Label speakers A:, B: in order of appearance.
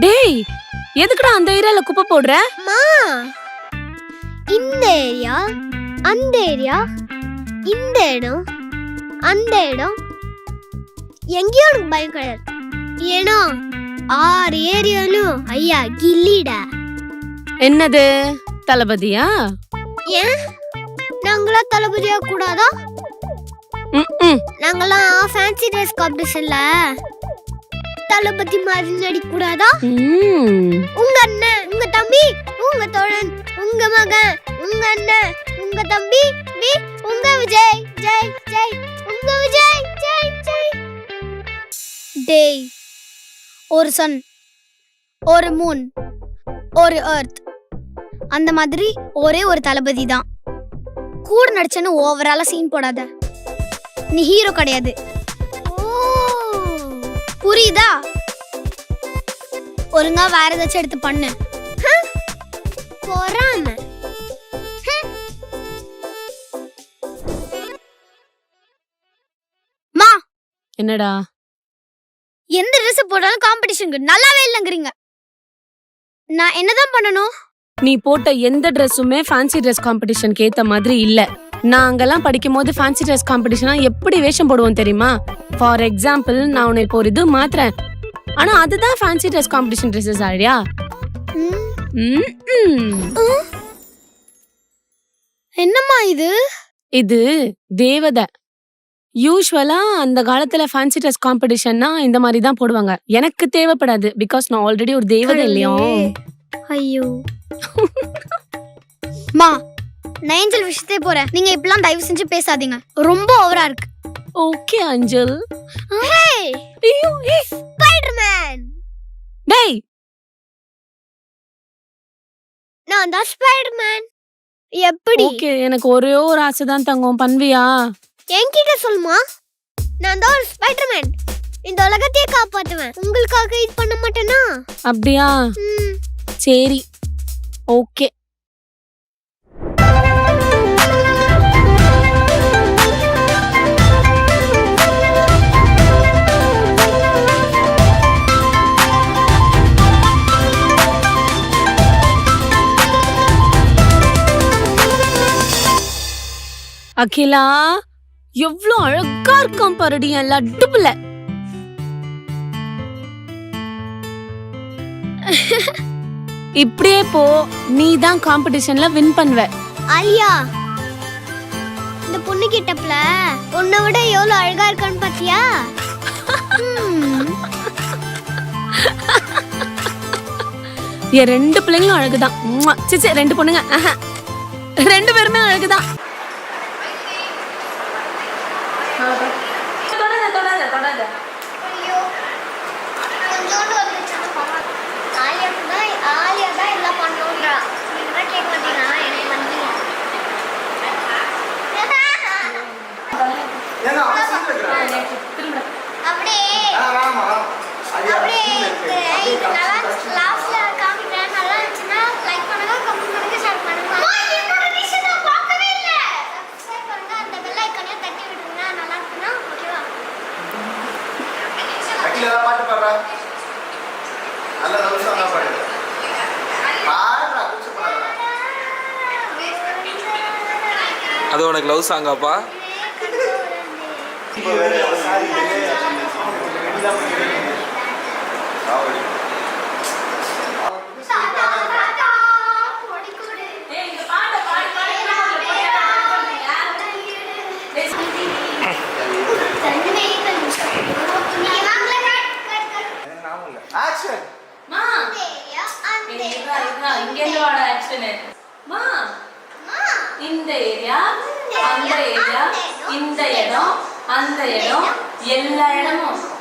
A: டேய் எதுக்குடா அந்த ஏரியால குப்பை போடுற?
B: மா! இந்த ஏரியா அந்த ஏரியா இந்த இடம் அந்த இடம். எங்கேயும் எனக்கு பயம் கிடையாது. ஏன்னா ஆறு ஏரியாலும் ஐயா கில்லிடா.
A: என்னது? தளபதியா?
B: ஏன்? நாங்களாம் தளபதியா கூடாதா?
A: ம்ம்.
B: நாங்களாம் ஃபேன்சி ட்ரெஸ் காம்படிஷன்ல தளபதி மாதிரி நடிக்க கூடாதா
A: ம்.
B: உங்க அண்ணன் உங்க தம்பி உங்க தோழன் உங்க மகன் உங்க அண்ணன் உங்க தம்பி வி உங்க விஜய் ஜெய் ஜெய் உங்க விஜய் ஜெய் ஜெய். டேய் ஒரு சன் ஒரு மூன் ஒரு எர்த். அந்த மாதிரி ஒரே ஒரு தளபதி தான். கூட நடிச்சேன்னு ஓவராலா சீன் போடாத. நீ ஹீரோ கிடையாது. புரியுதா? ஒழுங்கா வேற ஏதாச்சும் எடுத்து பண்ணு. பொறாம. மா!
A: என்னடா?
B: எந்த ட்ரெஸ் போட்டாலும் காம்படிஷனுக்கு நல்லாவே இல்லைங்கிறீங்க. நான் என்னதான் பண்ணணும்?
A: நீ போட்ட எந்த ட்ரெஸ்ஸுமே ஃபேன்சி ட்ரெஸ் காம்படிஷனுக்கு ஏத்த மாதிரி இல்ல. நாங்கெல்லாம் படிக்கும் போது ஃபேன்சி ட்ரெஸ் காம்படிஷனா எப்படி வேஷம் போடுவோம் தெரியுமா? ஃபார் எக்ஸாம்பிள் நான் இப்போ ஒரு இது மாத்துறேன். ஆனா அதுதான் ஃபேன்சி ட்ரெஸ் காம்படிஷன் ட்ரெஸ்ஸஸ் ஆழியா.
B: என்னம்மா இது?
A: இது தேவதை. யூஸ்வலா அந்த காலத்துல ஃபேன்சி ட்ரெஸ் காம்படிஷன்னா இந்த மாதிரி தான் போடுவாங்க. எனக்கு தேவைப்படாது பிகாஸ் நான் ஆல்ரெடி ஒரு தேவதை இல்லையா.
B: ஐயோ. மா நான் ஏஞ்சல் விஷயத்தே போறேன். நீங்க இப்படிலாம் தயவு செஞ்சு பேசாதீங்க. ரொம்ப ஓவரா இருக்கு.
A: ஓகே அஞ்சல்
B: ஹே
A: ஐயோ, ஏய்.
B: ஸ்பைடர்மேன்
A: டேய்.
B: நான் தான் ஸ்பைடர்மேன் எப்படி?
A: ஓகே எனக்கு ஒரே ஒரு ஆசை தான் தங்கம் பண்ணுவியா
B: என்கிட்ட சொல்லுமா? நான் தான் ஒரு ஸ்பைடர்மேன் இந்த உலகத்தையே காப்பாத்துவேன். உங்களுக்காக இது பண்ண மாட்டேனா?
A: அப்படியா?
B: ம்,
A: சரி. ஓகே அகிலா எவ்ளோ அழகா இருக்கான் பாருடி என் லட்டு பிள்ளை இப்படியே போ நீ தான் காம்படிஷன்ல வின் பண்ணுவ.
B: ஆலியா இந்த பொண்ணு கிட்டப்ல உன்னை விட எவ்வளவு அழகா இருக்கான்னு பாத்தியா?
A: என் ரெண்டு பிள்ளைங்களும் அழகுதான். உம்மா. சீ, சீ, ரெண்டு பொண்ணுங்க. ரெண்டு பேருமே அழகுதான்.
B: ஐயோ கொஞ்சோண்டு வந்துச்சுன்னா பரவாயில்ல. ஆலியாக்கு தான் ஆலியா தான் எல்லாம் பண்ணுன்றா நீங்க தான் கேட்க மாட்டீங்களா என்னை வந்து அப்படியே அப்படியே நல்லா லாஸ்ட்ல காமிக்கிறேன் நல்லா இருந்துச்சுன்னா லைக் பண்ணுங்க கமெண்ட் பண்ணுங்க ஷேர் பண்ணுங்க பார்க்கவே சப்ஸ்கிரைப் பண்ணுங்க அந்த பெல் ஐகானையும் தட்டி நல்லா ஓகேவா
C: அகில, பாட்டு பாடுறா? நல்ல. பாடுறா.
D: அது உனக்கு லவ் சாங்காப்பா
C: இப்ப வேற ஒரு saree
A: இந்த ஏரியா அந்த ஏரியா இந்த இடம். அந்த இடம். எல்லா இடமும்.